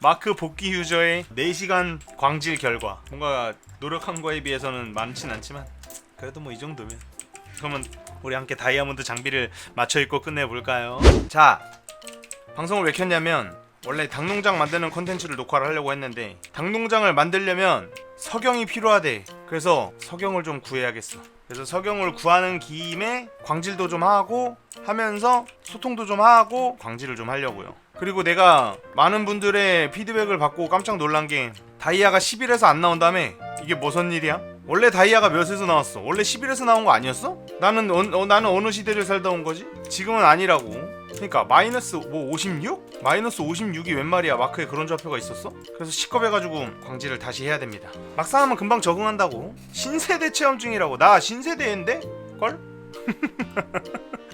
마크 복귀 유저의 4시간 광질 결과. 뭔가 노력한 거에 비해서는 많진 않지만 그래도 뭐 이 정도면. 그러면 우리 함께 다이아몬드 장비를 맞춰 입고 끝내볼까요? 자 방송을 왜 켰냐면 원래 닭농장 만드는 콘텐츠를 녹화를 하려고 했는데 닭농장을 만들려면 석영이 필요하대. 그래서 석영을 좀 구해야겠어 그래서 석영을 구하는 김에 광질도 좀 하고 하면서 소통도 좀 하고 광질을 좀 하려고요 그리고 내가 많은 분들의 피드백을 받고 깜짝 놀란 게 다이아가 11에서 안 나온 다음에 이게 무슨 일이야? 원래 다이아가 몇에서 나왔어? 원래 11에서 나온 거 아니었어? 나는 어, 어, 나는 어느 시대를 살다 온 거지? 지금은 아니라고. 그러니까 마이너스 뭐 56? 마이너스 56이 웬 말이야? 마크에 그런 좌표가 있었어? 그래서 시겁해가지고 광질을 다시 해야 됩니다. 막상 하면 금방 적응한다고. 신세대 체험 중이라고. 나 신세대인데? 걸?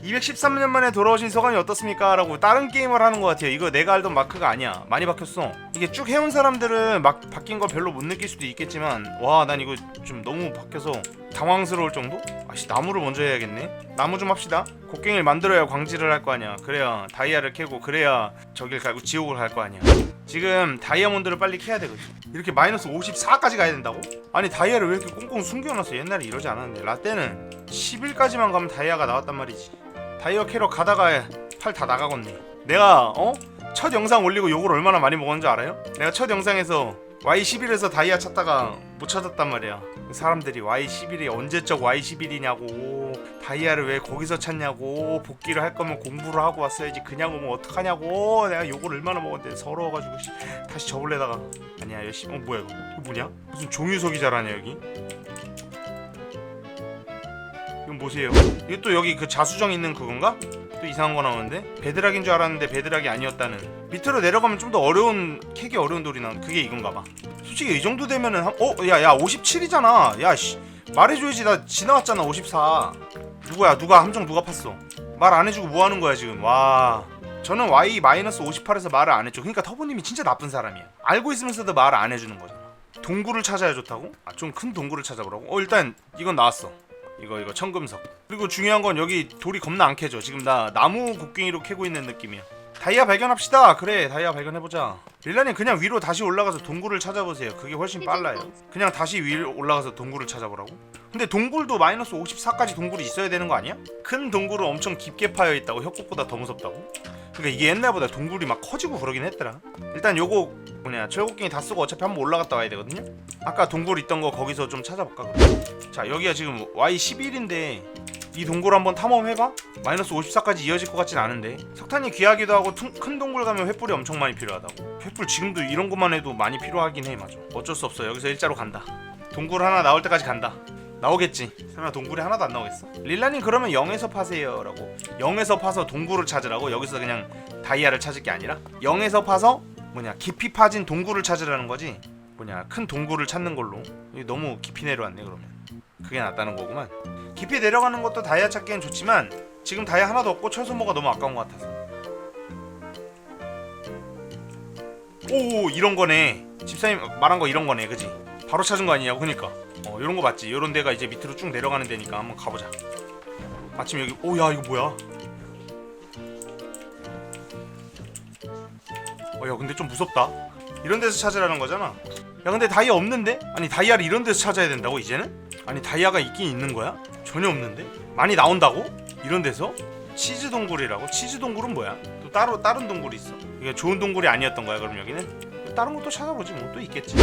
213년 만에 돌아오신 소감이 어떻습니까? 라고 다른 게임을 하는 것 같아요. 이거 내가 알던 마크가 아니야. 많이 바뀌었어. 이게 쭉 해온 사람들은 막 바뀐 걸 별로 못 느낄 수도 있겠지만 와 난 이거 좀 너무 바뀌어서 당황스러울 정도? 아씨 나무를 먼저 해야겠네. 나무 좀 합시다. 곡괭이를 만들어야 광질을 할 거 아니야. 그래야 다이아를 캐고 그래야 저길 갈고 지옥을 갈 거 아니야. 지금 다이아몬드를 빨리 캐야 되거든. 이렇게 마이너스 54까지 가야 된다고? 아니 다이아를 왜 이렇게 꽁꽁 숨겨놨어? 옛날에 이러지 않았는데 라떼는 10일까지만 가면 다이아가 나왔단 말이지. 다이어 캐러 가다가 팔 다 나가겠네. 내가 어? 첫 영상 올리고 욕을 얼마나 많이 먹었는지 알아요? 내가 첫 영상에서 Y11에서 다이아 찾다가 못 찾았단 말이야. 사람들이 Y11이 언제적 Y11이냐고 다이아를 왜 거기서 찾냐고 복귀를 할 거면 공부를 하고 왔어야지 그냥 오면 어떡하냐고 내가 욕을 얼마나 먹었는데 서러워가지고 씨, 다시 접을래다가 아니야 열심히 어 뭐야 이거 뭐냐? 무슨 종유석이 자라냐 여기? 이건 뭐세요? 이거 또 여기 그 자수정 있는 그건가? 또 이상한 거 나오는데 베드락인 줄 알았는데 베드락이 아니었다는 밑으로 내려가면 좀 더 어려운 캐기 어려운 돌이 나온 그게 이건가 봐 솔직히 이 정도 되면은 한, 어? 야야 57이잖아. 야 씨. 말해줘야지. 나 지나갔잖아 54 누구야? 누가 함정 누가 팠어? 말 안 해주고 뭐 하는 거야 지금? 와. 저는 Y-58에서 말을 안 했죠. 그러니까 터보님이 진짜 나쁜 사람이야 알고 있으면서도 말을 안 해주는 거잖아. 동굴을 찾아야 좋다고? 아 좀 큰 동굴을 찾아보라고? 어 일단 이건 나왔어. 이거 이거 청금석. 그리고 중요한 건 여기 돌이 겁나 안 캐져. 지금 나 나무 곡괭이로 캐고 있는 느낌이야 다이아 발견합시다. 그래 다이아 발견해보자. 릴라님 그냥 위로 다시 올라가서 동굴을 찾아보세요. 그게 훨씬 빨라요. 그냥 다시 위로 올라가서 동굴을 찾아보라고? 근데 동굴도 마이너스 54까지 동굴이 있어야 되는 거 아니야? 큰 동굴은 엄청 깊게 파여 있다고 협곡보다 더 무섭다고? 그러니까 이게 옛날보다 동굴이 막 커지고 그러긴 했더라. 일단 요거 뭐냐 철곡갱이 다 쓰고 어차피 한번 올라갔다 와야 되거든요? 아까 동굴 있던 거 거기서 좀 찾아볼까 그럼? 자 여기가 지금 Y11인데 이 동굴 한번 탐험해봐? 마이너스 54까지 이어질 것 같진 않은데. 석탄이 귀하기도 하고 퉁- 큰 동굴 가면 횃불이 엄청 많이 필요하다고. 횃불 지금도 이런 것만 해도 많이 필요하긴 해 맞아. 어쩔 수 없어. 여기서 일자로 간다. 동굴 하나 나올 때까지 간다. 나오겠지. 설마 동굴이 하나도 안 나오겠어? 릴라님 그러면 0에서 파세요 라고. 0에서 파서 동굴을 찾으라고? 여기서 그냥 다이아를 찾을 게 아니라? 0에서 파서 뭐냐 깊이 파진 동굴을 찾으라는 거지? 뭐냐 큰 동굴을 찾는 걸로. 너무 깊이 내려왔네 그러면 그게 낫다는 거구만. 깊이 내려가는 것도 다이아 찾기엔 좋지만 지금 다이아 하나도 없고 철소모가 너무 아까운 것 같아서. 오 이런 거네. 집사님 말한 거 이런 거네 그지? 바로 찾은 거 아니냐고 그니까. 어 이런 거 맞지? 이런 데가 이제 밑으로 쭉 내려가는 데니까 한번 가보자. 마침 여기 오 야 이거 뭐야? 어야 근데 좀 무섭다. 이런 데서 찾으라는 거잖아. 야 근데 다이아 없는데? 아니 다이아를 이런 데서 찾아야 된다고 이제는? 아니 다이아가 있긴 있는 거야? 전혀 없는데? 많이 나온다고? 이런 데서? 치즈 동굴이라고? 치즈 동굴은 뭐야? 또 따로 다른 동굴이 있어 이게 좋은 동굴이 아니었던 거야 그럼 여기는? 다른 것도 찾아보지 뭐 또 있겠지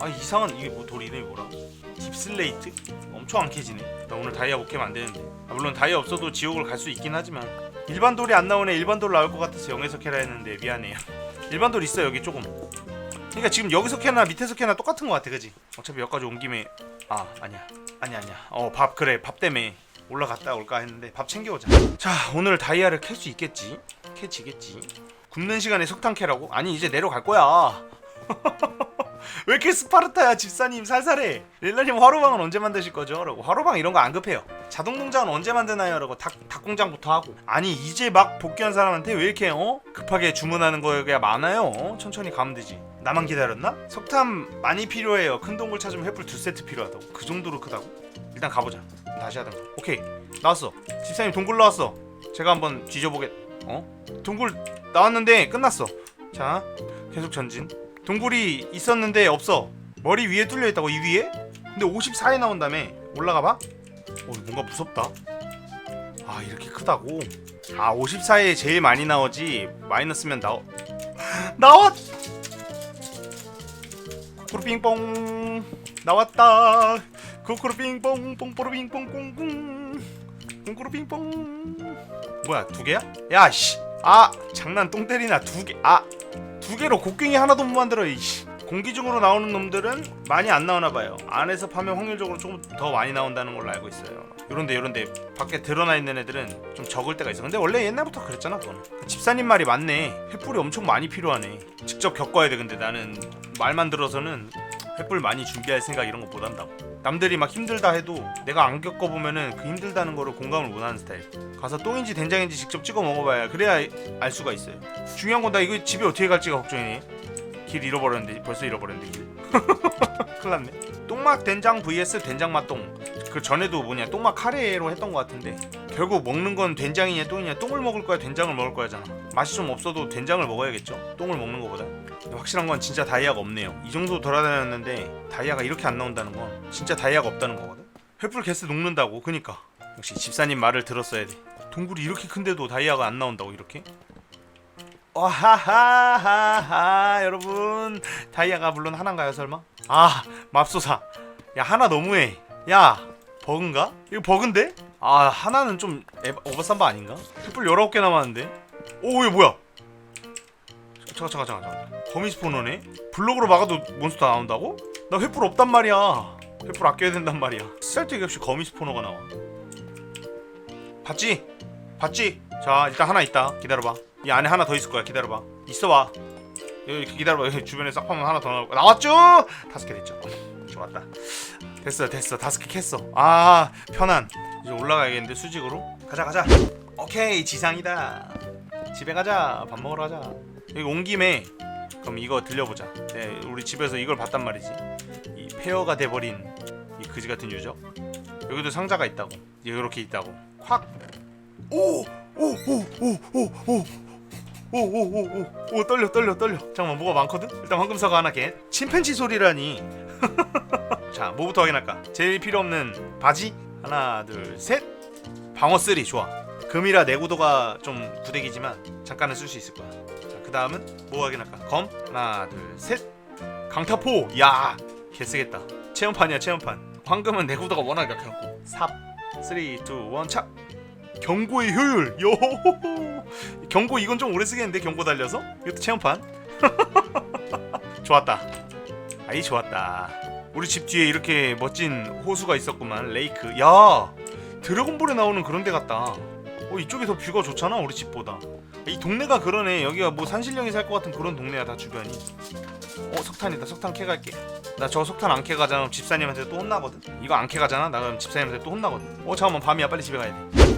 아 이상한 이게 뭐 돌 이름이 뭐라? 딥슬레이트? 엄청 안 캐지네 나 오늘 다이아 못 캐면 안 되는데 아, 물론 다이아 없어도 지옥을 갈 수 있긴 하지만 일반 돌이 안 나오네 일반 돌 나올 것 같아서 영에서 캐라 했는데 미안해요 일반 돌 있어 여기 조금 그러니까 지금 여기서 캐나 밑에서 캐나 똑같은 것 같아 그지? 어차피 여기까지 온 김에. 아 아니야. 아니야 아니야. 어 밥 그래. 밥 때문에 올라갔다 올까 했는데 밥 챙겨오자. 자 오늘 다이아를 캘 수 있겠지? 캐지겠지. 굶는 시간에 석탄 캐라고? 아니 이제 내려갈 거야. 왜 이렇게 스파르타야 집사님? 살살해. 릴라님 화로방은 언제 만드실 거죠? 라고. 화로방 이런 거 안 급해요 자동 농장은 언제 만드나요? 라고 닭, 닭 공장부터 하고 아니 이제 막 복귀한 사람한테 왜 이렇게 어? 급하게 주문하는 거가 많아요 어? 천천히 가면 되지 나만 기다렸나? 석탄 많이 필요해요 큰 동굴 찾으면 횃불 두 세트 필요하다고 그 정도로 크다고? 일단 가보자 다시 하던가 오케이 나왔어 집사님 동굴 나왔어 제가 한번 뒤져보겠 어? 동굴 나왔는데 끝났어 자 계속 전진 동굴이 있었는데 없어 머리 위에 뚫려 있다고 이 위에? 근데 54에 나온다며 올라가 봐? 어 뭔가 무섭다. 아 이렇게 크다고? 아 54에 제일 많이 나오지. 마이너스면 나오 나왔! 코코로 빙뽕. 나왔다. 코코로 빙뽕. 뽕뽀로 빙뽕. 꽁꽁 꽁꼬로 빙뽕. 뭐야 두 개야? 야 씨. 아 장난 똥 때리나 두 개 아 두 개로 곡괭이 하나도 못 만들어 이씨 공기 중으로 나오는 놈들은 많이 안 나오나 봐요. 안에서 파면 확률적으로 조금 더 많이 나온다는 걸로 알고 있어요. 요런데 요런데 밖에 드러나 있는 애들은 좀 적을 때가 있어. 근데 원래 옛날부터 그랬잖아 그거는 그 집사님 말이 맞네. 횃불이 엄청 많이 필요하네. 직접 겪어야 돼 근데 나는. 말만 들어서는 횃불 많이 준비할 생각 이런 거 못 한다고. 남들이 막 힘들다 해도 내가 안 겪어보면은 그 힘들다는 거를 공감을 못 하는 스타일. 가서 똥인지 된장인지 직접 찍어 먹어봐야 그래야 알 수가 있어요. 중요한 건 나 이거 집에 어떻게 갈지가 걱정이네 길 잃어버렸는데 벌써 잃어버렸는데. 길 큰일 났네. 똥맛 된장 vs 된장 맛똥. 그 전에도 뭐냐 똥맛 카레로 했던 것 같은데. 결국 먹는 건 된장이냐 똥이냐 똥을 먹을 거야 된장을 먹을 거야잖아. 맛이 좀 없어도 된장을 먹어야겠죠? 똥을 먹는 거보다. 확실한 건 진짜 다이아가 없네요. 이 정도 돌아다녔는데 다이아가 이렇게 안 나온다는 건 진짜 다이아가 없다는 거거든. 횃불 개스 녹는다고 그니까. 역시 집사님 말을 들었어야 돼. 동굴이 이렇게 큰데도 다이아가 안 나온다고 이렇게 와하하하하 여러분 다이아가 물론 하나인가요 설마? 아 맙소사 야 하나 너무해 야 버그인가? 이거 버그인데? 아 하나는 좀 에바, 오버삼바 아닌가? 횃불 19개 남았는데 오 이거 뭐야 잠깐 잠깐 잠깐 잠깐 거미 스포너네? 블록으로 막아도 몬스터 나온다고? 나 횃불 없단 말이야 횃불 아껴야 된단 말이야 쓸데기 없이 거미 스포너가 나와 봤지? 봤지? 자 일단 하나 있다 기다려봐 이 안에 하나 더 있을 거야. 기다려봐. 있어봐. 여기 기다려봐. 여기 주변에 싹 하면 하나 더 나올 거야. 나왔죠? 다섯 개 됐죠? 좋았다. 됐어 됐어. 다섯 개 캤어. 아 편안 이제 올라가야겠는데 수직으로? 가자 가자. 오케이 지상이다. 집에 가자. 밥 먹으러 가자. 여기 온 김에 그럼 이거 들려보자. 네, 우리 집에서 이걸 봤단 말이지. 이 폐허가 돼버린 이 그지 같은 유적. 여기도 상자가 있다고. 이렇게 있다고. 확 오 오 오 오 오 오 오오오 오 떨려 떨려 떨려. 잠깐만 뭐가 많거든? 일단 황금사과 하나 개 침팬지 소리라니. 자 뭐부터 확인할까? 제일 필요 없는 바지? 하나 둘 셋. 방어 3 좋아. 금이라 내구도가 좀 부대기지만 잠깐은 쓸 수 있을 거야. 자 그 다음은 뭐 확인할까? 검? 하나 둘 셋. 강타포. 야 개쓰겠다. 체험판이야 체험판. 황금은 내구도가 워낙 약해갖고. 삽. 3, 2, 1차. 경고의 효율. 요 경고 이건 좀 오래 쓰겠는데 경고 달려서? 이것도 체험판? 좋았다. 아이 좋았다. 우리 집 뒤에 이렇게 멋진 호수가 있었구만 레이크. 야 드래곤볼에 나오는 그런 데 같다. 어 이쪽이 더 뷰가 좋잖아 우리 집보다. 이 동네가 그러네. 여기가 뭐 산신령이 살 것 같은 그런 동네야 다 주변이. 어 석탄이다. 석탄 캐갈게. 나 저 석탄 안 캐가잖아. 집사님한테 또 혼나거든. 이거 안 캐가잖아? 나 그럼 집사님한테 또 혼나거든. 어 잠깐만. 밤이야. 빨리 집에 가야 돼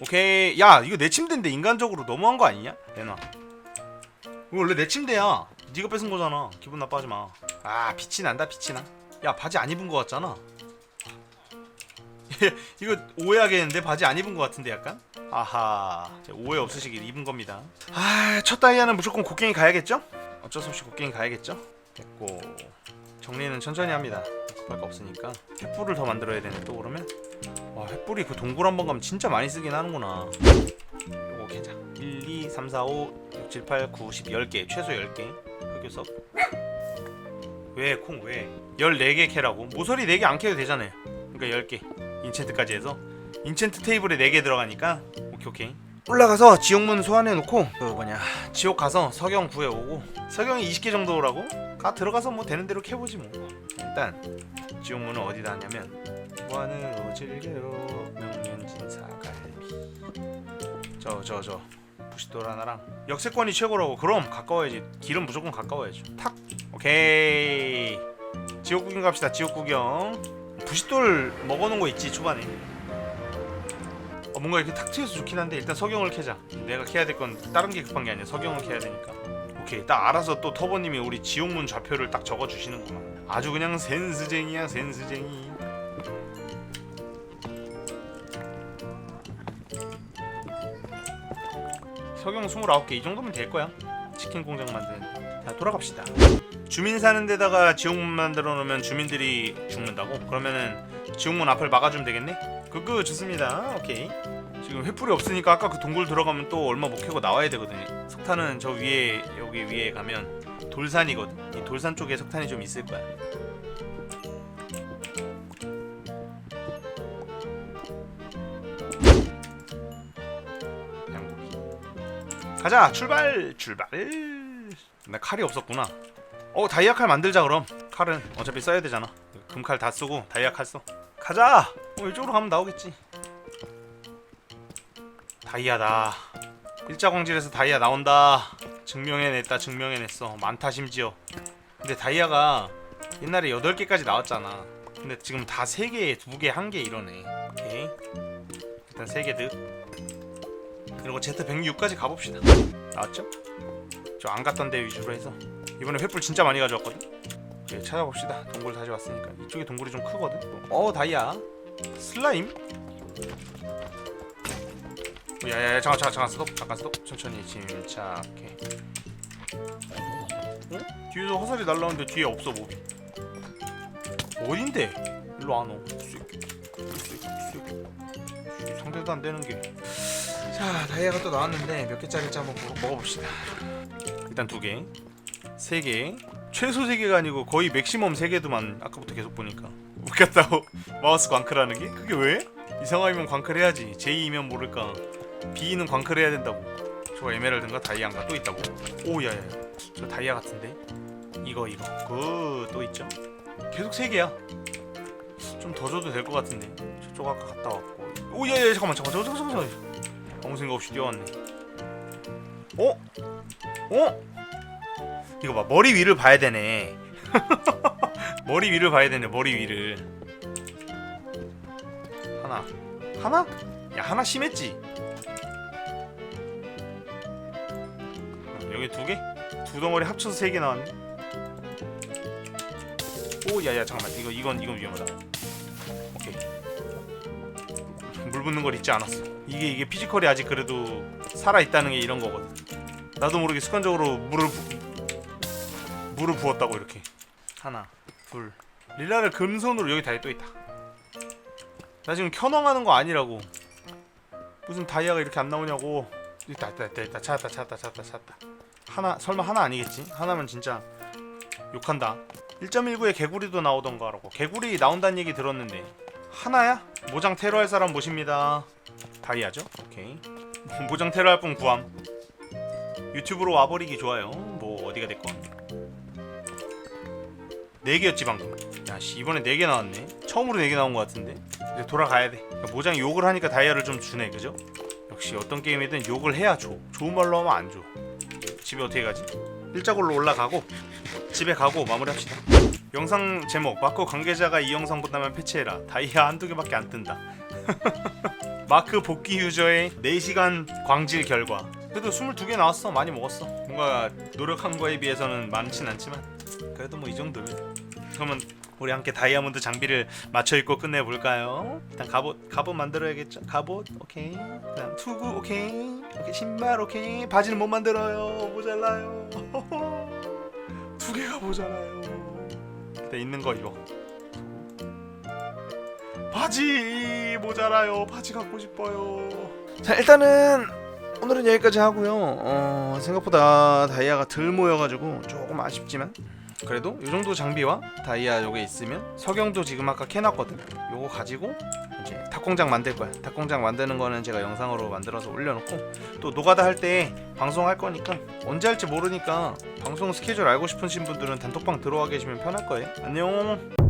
오케이. 야 이거 내 침대인데 인간적으로 너무한 거 아니냐? 내놔 이거 원래 내 침대야. 네가 뺏은 거잖아. 기분 나빠하지 마아 빛이 난다 빛이 나야 바지 안 입은 거 같잖아. 이거 오해하겠는데? 바지 안 입은 거 같은데 약간? 아하. 자, 오해 없으시길 입은 겁니다. 아첫 다이아는 무조건 곡괭이 가야겠죠? 어쩔 수 없이 곡괭이 가야겠죠? 됐고. 정리는 천천히 합니다 거 없으니까 횃불을 더 만들어야 되네 또 그러면? 와 횃불이 그 동굴 한 번 가면 진짜 많이 쓰긴 하는구나. 요거 캐자. 1, 2, 3, 4, 5, 6, 7, 8, 9, 10, 10개 최소 10개. 흑요석 왜콩 왜? 14개 캐라고? 모서리 4개 안 캐도 되잖아요. 그러니까 10개. 인챈트까지 해서. 인챈트 테이블에 4개 들어가니까 오케이 오케이 올라가서 지옥문 소환해 놓고 그 뭐냐 지옥 가서 석영 구해 오고 석영이 20개 정도라고? 가 들어가서 뭐 되는 대로 캐보지 뭐. 일단 지옥문은 어디다 하냐면 무한으로 즐겨요. 명륜진사 갈비. 저 저 저 부시돌 하나랑 역세권이 최고라고. 그럼 가까워야지. 길은 무조건 가까워야죠. 탁! 오케이. 지옥 구경 갑시다. 지옥 구경. 부시돌 먹어놓은 거 있지 초반에 어, 뭔가 이렇게 탁 트여서 좋긴 한데 일단 석영을 캐자. 내가 캐야 될 건 다른 게 급한 게 아니야. 석영을 캐야 되니까. 오케이. 딱 알아서 또 터보님이 우리 지옥문 좌표를 딱 적어주시는구만. 아주 그냥 센스쟁이야 센스쟁이. 석영 29개 이 정도면 될 거야. 치킨 공장 만드는 자 돌아갑시다. 주민 사는 데다가 지옥문 만들어 놓으면 주민들이 죽는다고? 그러면은 지옥문 앞을 막아주면 되겠네? 그거 좋습니다. 오케이. 지금 횃불이 없으니까 아까 그 동굴 들어가면 또 얼마 못 캐고 나와야 되거든요. 석탄은 저 위에 여기 위에 가면 돌산이거든. 이 돌산 쪽에 석탄이 좀 있을 거야. 가자 출발 출발. 나 칼이 없었구나. 어 다이아 칼 만들자 그럼. 칼은 어차피 써야 되잖아. 금칼 다 쓰고 다이아 칼 써. 가자. 어 이쪽으로 가면 나오겠지. 다이아다. 일자광질에서 다이아 나온다. 증명해냈다. 증명해냈어. 많다 심지어. 근데 다이아가 옛날에 8개까지 나왔잖아. 근데 지금 다 3개, 2개, 1개 이러네. 오케이. 일단 3개 득. 그리고 Z106까지 가봅시다. 나왔죠? 저 안 갔던 데 위주로 해서 이번에 횃불 진짜 많이 가져왔거든. 오케이, 찾아봅시다. 동굴 다시 왔으니까 이쪽에 동굴이 좀 크거든. 어 다이아 슬라임. 어, 야야야 잠깐 잠깐 잠깐 스톱 잠깐 스톱 천천히 침착해. 어? 뒤에서 화살이 날라오는데 뒤에 없어 몹이. 어딘데? 일로 안 오. 쑥, 쑥, 쑥. 상대도 안 되는 게. 자 다이아가 또 나왔는데 몇 개짜리인지 한번 먹- 먹어봅시다. 일단 두 개, 세 개, 최소 세 개가 아니고 거의 맥시멈 세 개도만 아까부터 계속 보니까 웃겼다고 마우스 광클하는 게 그게 왜? 이상하면 광클해야지. J이면 모를까. B는 광클해야 된다고. 저 에메랄드인가 다이아인가 또 있다고. 오 야야. 저 다이아 같은데. 이거 이거. 그 또 있죠. 계속 세 개야. 좀 더 줘도 될 것 같은데. 저쪽 아까 갔다 왔고. 오 야야 잠깐만 잠깐만 잠깐만 잠깐만. 잠깐만. 아무 생각 없이 뛰어왔네. 어? 어? 이거 봐 머리 위를 봐야 되네. 머리 위를 봐야 되네 머리 위를. 하나 하나? 야 하나 심했지. 어, 여기 두 개? 두 덩어리 합쳐서 세 개 나왔네. 오 야야 잠깐만 이거 이건 이건 위험하다. 오케이. 물 붓는 걸 잊지 않았어. 이게 이게 피지컬이 아직 그래도 살아 있다는 게 이런 거거든. 나도 모르게 습관적으로 물을 부, 물을 부었다고 이렇게 하나 둘 릴라를 금손으로 여기 다이아 또 있다. 나 지금 켜왕하는 거 아니라고. 무슨 다이아가 이렇게 안 나오냐고. 있다 있다 있다 있다 찾았다 찾았다 찾았다 찾았다. 하나 설마 하나 아니겠지? 하나면 진짜 욕한다. 1.19에 개구리도 나오던가 라고. 개구리 나온다는 얘기 들었는데 하나야? 모장 테러 할 사람 모십니다. 다이아죠? 오케이. 모장 테러 할 분 구함. 유튜브로 와버리기 좋아요. 뭐 어디가 됐건. 네 개였지 방금. 야씨 이번에 네개 나왔네. 처음으로 네개 나온 것 같은데. 이제 돌아가야 돼. 그러니까 모장이 욕을 하니까 다이아를 좀 주네, 그죠? 역시 어떤 게임이든 욕을 해야 줘. 좋은 말로 하면 안 줘. 집에 어떻게 가지? 일자골로 올라가고 집에 가고 마무리합시다. 영상 제목 마크 관계자가 이 영상 본다면 패치해라. 다이아 한두 개밖에 안 뜬다. 마크 복귀 유저의 4시간 광질 결과 그래도 22개 나왔어 많이 먹었어 뭔가 노력한 거에 비해서는 많진 않지만 그래도 뭐 이 정도면. 그러면 우리 함께 다이아몬드 장비를 맞춰 입고 끝내 볼까요? 일단 갑옷 갑옷 만들어야겠죠? 갑옷 오케이. 그다음 투구 오케이. 오케이 신발 오케이. 바지는 못 만들어요. 모자라요. 두 개가 모자라요. 일단 있는 거 이거. 바지 모자라요. 바지 갖고 싶어요. 자 일단은 오늘은 여기까지 하고요. 어, 생각보다 다이아가 덜 모여가지고 조금 아쉽지만 그래도 이 정도 장비와 다이아 요게 있으면 석영도 지금 아까 캐놨거든. 요거 가지고 이제 닭공장 만들 거야. 닭공장 만드는 거는 제가 영상으로 만들어서 올려놓고 또 노가다 할 때 방송할 거니까 언제 할지 모르니까 방송 스케줄 알고 싶으신 분들은 단톡방 들어와 계시면 편할 거예요. 안녕.